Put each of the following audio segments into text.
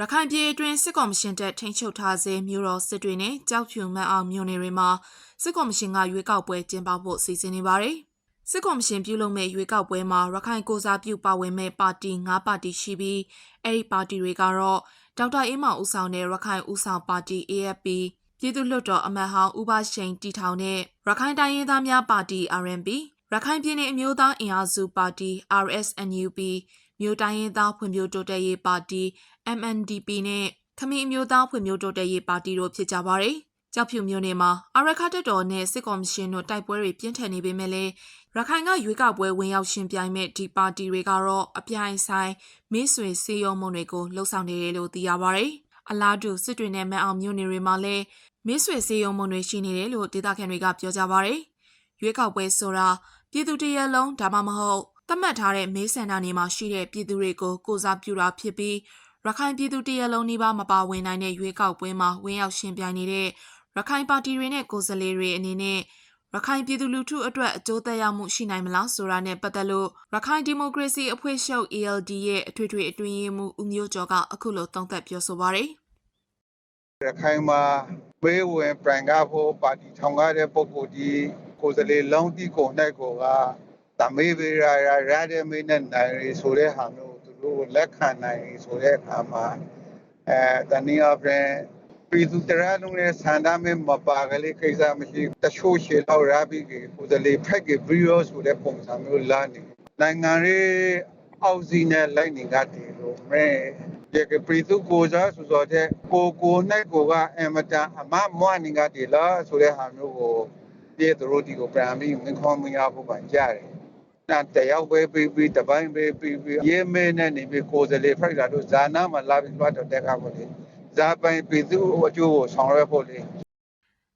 ရခိုင်ပြည်အတွင်းစစ်ကော်မရှင်တပ်ထိန်းချုပ်ထားစေမြို့တော်စစ်တွေနဲ့ကြောက်ဖြူမန်းအောင်မြို့နယ်တွေမှာစစ်ကော်မရှင်ကရွေးကောက်ပွဲကျင်းပဖို့စီစဉ်နေပါတယ်။စစ်ကော်မရှင်ပြုလုပ်မဲ့ရွေးကောက်ပွဲမှာရခိုင်ကိုစားပြုပါဝင်မဲ့ပါတီ၅ပါတီရှိပြီးအဲ့ဒီပါတီတွေကတော့ဒေါက်တာအေးမောင်ဦးဆောင်တဲ့ရခိုင်ဦးဆောင်ပါတီ AFP ပြည်သူ့လွှတ်တော်အမတ်ဟောင်းဦးဘရှိန်တီထောင်တဲ့ရခိုင်တိုင်းရင်းသားများပါတီ RNP ရခိုင်ပြည်နယ်အမျိုးသားအင်အားစုပါတီ RSNUP မြို့တိုင်းရင်းသားဖွံ့ဖြိုးတိုးတက်ရေးပါတီ MNDP နဲ့ခမင်းအမျိုးသားဖွံ့ဖြိုးတိုးတက်ရေးပါတီတို့ဖြစ်ကြပါတယ်။ကြောက်ဖြူမြို့နယ်မှာအရခတ်တော်နဲ့စစ်ကော်မရှင်တို့တိုက်ပွဲတွေပြင်းထန်နေပေမဲ့လည်းရခိုင်ကရွေးကောက်ပွဲဝင်ရောက်ရှင်ပြိုင်မဲ့ဒီပါတီတွေကတော့အပြိုင်ဆိုင်မင်းဆွေစေယုံမုံတွေကိုလှုပ်ဆောင်နေတယ်လို့သိရပါတယ်။အလားတူစစ်တွေနဲ့မန်အောင်မြို့နယ်တွေမှာလည်းမင်းဆွေစေယုံမုံတွေရှိနေတယ်လို့ဒေသခံတွေကပြောကြပါတယ်။ရွေးကောက်ပွဲဆိုတာပြည်သူတရက်လုံးဒါမှမဟုတ်သ တ်မှတ်ထားတဲ့မဲဆန္ဒနယ်မှာရှိတဲ့ပြည်သူတွေကိုကိုစားပြုတာဖြစ်ပြီးရခိုင်ပြည်သူတရက်လုံးနှိပါမပါဝင်နိုင်တဲ့ရွေးကောက်ပွဲမှာဝင်ရောက်ရှင်ပြိုင်နေတဲ့ရခိုင်ပါတီတွေနဲ့ကိုယ်စားလှယ်တွေအနေနဲ့ရခိုင်ပြည်သူလူထုအတွက်အကျိုးသက်ရောက်မှုရှိနိုင်မလားဆိုတာနဲ့ပတ်သက်လို့ရခိုင်ဒီမိုကရေစီအဖွဲ့ချုပ် ALD ရဲ့အထွေထွေအတွင်းရေးမှူးဦးမျိုးကျော်ကအခုလိုသုံးသပ်ပြောဆိုပါရယ်ရခိုင်မှာဘေးဝင်ပရန်ကဖို့ပါတီထောင်ကားတဲ့ပုံကိုကြီးကိုယ်စလေလုံးတီကိုနိုင်ကိုက တမေးပေးရရရတဲ့မေးနဲ့နိုင်ရီဆိုတဲ့ဟာမျိုးသူတို့လက်ခံနိုင်ရီဆိုတဲ့အခါမှာအဲတနည်းအားဖြင့်ပြည်သူတရလုံးရဲ့ဆန္ဒမဲမပါကလေးကိစ္စမရှိတချို့ရှေတော့ရပြီးကိုယ်စလေဖက်ကဗီဒီယိုဆိုတဲ့ပုံစံမျိုးလာနေနိုင်ငံရေးအောက်စီနဲ့လိုက်နေကြတယ်လို့မဲဒီကပြည်သူကိုစားဆိုတော့တဲ့ကိုကိုနဲ့ကိုကအမတန်အမမွားနေကြတယ်လားဆိုတဲ့ဟာမျိုးကိုဒီသူတို့ဒီကိုပြန်ပြီးမင်းခေါ်မရဖို့ပန်ကြတယ်။ နာတယောက်ပဲပြီးပြီးတပိုင်းပဲပြီးပြီးရေမဲနဲ့နေပြီးကိုယ်စလေဖိုက်တာတို့ဇာနာမှာလာပြီးတော့တက်ခါဖို့လေဇာပိုင်ပြည်သူအကျိုးကိုဆောင်ရွက်ဖို့လေ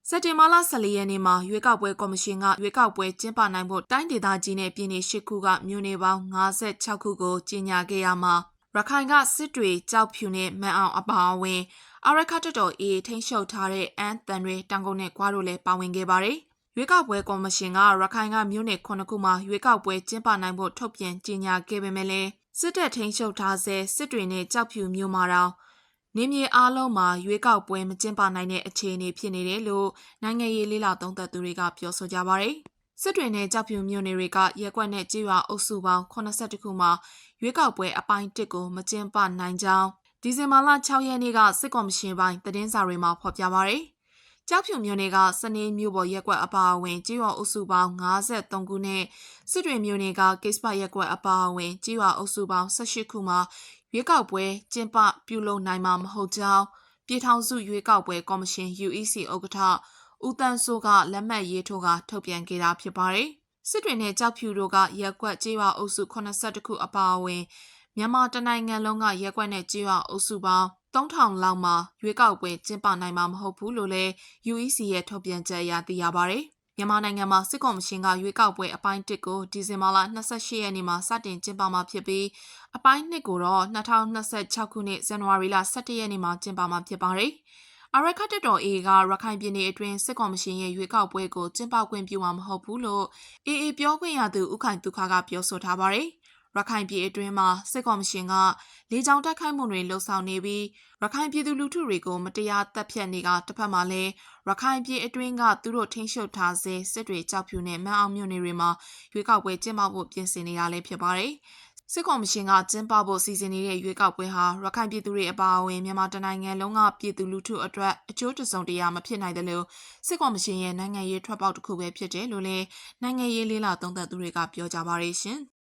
စက်တင်ဘာလ14ရက်နေ့မှာရွေးကောက်ပွဲကော်မရှင်ကရွေးကောက်ပွဲကျင်းပနိုင်ဖို့တိုင်းဒေသကြီးနဲ့ပြည်နယ်၈ခုကမြို့နယ်ပေါင်း56ခုကိုကြီးညာခဲ့ရမှာရခိုင်ကစစ်တွေကြောက်ဖြူနဲ့မန်အောင်အပါအဝင်အရခတ်တော်အေးထိန်းချုပ်ထားတဲ့အန်တန်တွေတောင်ကုန်နဲ့ကွားတို့လည်းပါဝင်ခဲ့ပါတယ်။ ရွေးကောက်ပွဲကော်မရှင်ကရခိုင်ကမြို့နယ်9ခုမှာရွေးကောက်ပွဲကျင်းပနိုင်ဖို့ထုတ်ပြန်ကြေညာခဲ့ပေမဲ့လည်းစစ်တပ်ထိန်းချုပ်ထားဆဲစစ်တွေနဲ့ကြောက်ဖြူမြို့မှာတော့နေမြေအားလုံးမှာရွေးကောက်ပွဲမကျင်းပနိုင်တဲ့အခြေအနေဖြစ်နေတယ်လို့နိုင်ငံရေးလေးလာသုံးသပ်သူတွေကပြောဆိုကြပါတယ်။စစ်တွေနဲ့ကြောက်ဖြူမြို့နယ်တွေကရက်ကွက်နဲ့ကြေးရွာအုပ်စုပေါင်း82ခုမှာရွေးကောက်ပွဲအပိုင်း1ကိုမကျင်းပနိုင်ကြောင်းဒီဇင်ဘာလ6ရက်နေ့ကစစ်ကော်မရှင်ပိုင်းသတင်းစာတွေမှာဖော်ပြပါရယ်။ ကြောက်ဖြူမြို့နယ်ကစနေမြို့ပေါ်ရက်ကွက်အပါအဝင်ကြေးရွာအုပ်စုပေါင်း53ခုနဲ့စစ်တွေမြို့နယ်ကကိစ္စပရက်ကွက်အပါအဝင်ကြေးရွာအုပ်စုပေါင်း18ခုမှာရွေးကောက်ပွဲကျင်းပပြုလုပ်နိုင်မှာမဟုတ်ကြောင်းပြည်ထောင်စုရွေးကောက်ပွဲကော်မရှင် UEC ဥက္ကဋ္ဌဦးတန်းစိုးကလက်မှတ်ရေးထိုးကထုတ်ပြန်ခဲ့တာဖြစ်ပါတယ်။စစ်တွေနဲ့ကြောက်ဖြူတို့ကရက်ကွက်ကြေးရွာအုပ်စု82ခုအပါအဝင်မြန်မာတနိုင်ငံလုံးကရက်ကွက်နဲ့ကြေးရွာအုပ်စုပေါင်း 3000လောက်မှာရွေးကောက်ပွဲကျင်းပနိုင်မှာမဟုတ်ဘူးလို့လည်း UEC ရဲ့ထုတ်ပြန်ချက်အရသိရပါတယ်။မြန်မာနိုင်ငံမှာစစ်ကော်မရှင်ကရွေးကောက်ပွဲအပိုင်း1ကိုဒီဇင်ဘာလ28ရက်နေ့မှာစတင်ကျင်းပမှာဖြစ်ပြီးအပိုင်း2ကိုတော့2026ခုနှစ်ဇန်နဝါရီလ17ရက်နေ့မှာကျင်းပမှာဖြစ်ပါတယ်။အရခတ်တက်တော် A ကရခိုင်ပြည်နယ်အတွင်းစစ်ကော်မရှင်ရဲ့ရွေးကောက်ပွဲကိုကျင်းပခွင့်ပြုမှာမဟုတ်ဘူးလို့ AA ပြောခွင့်ရသူဦးခိုင်ဒုခကပြောဆိုထားပါတယ်။ ရခိုင်ပြည်အတွင်းမှာစစ်ကော်မရှင်ကလေကြောင်းတိုက်ခိုက်မှုတွေလှုံ့ဆော်နေပြီးရခိုင်ပြည်သူလူထုတွေကိုမတရားတပ်ဖြတ်နေကတစ်ဖက်မှာလည်းရခိုင်ပြည်အတွင်းကသူတို့ထိန်းချုပ်ထားစေစစ်တွေကြောက်ဖြူနဲ့မန်းအောင်မြို့နယ်တွေမှာရွေးကောက်ပွဲကျင်းပဖို့ပြင်ဆင်နေတာလည်းဖြစ်ပါတယ်။စစ်ကော်မရှင်ကကျင်းပဖို့စီစဉ်နေတဲ့ရွေးကောက်ပွဲဟာရခိုင်ပြည်သူတွေအပါအဝင်မြန်မာတနိုင်ငံလုံးကပြည်သူလူထုအတွက်အကျိုးတစုံတရာမဖြစ်နိုင်တယ်လို့စစ်ကော်မရှင်ရဲ့နိုင်ငံရေးထွက်ပေါက်တစ်ခုပဲဖြစ်တယ်လို့လည်းနိုင်ငံရေးလေးလာသုံးသပ်သူတွေကပြောကြပါရရှင်။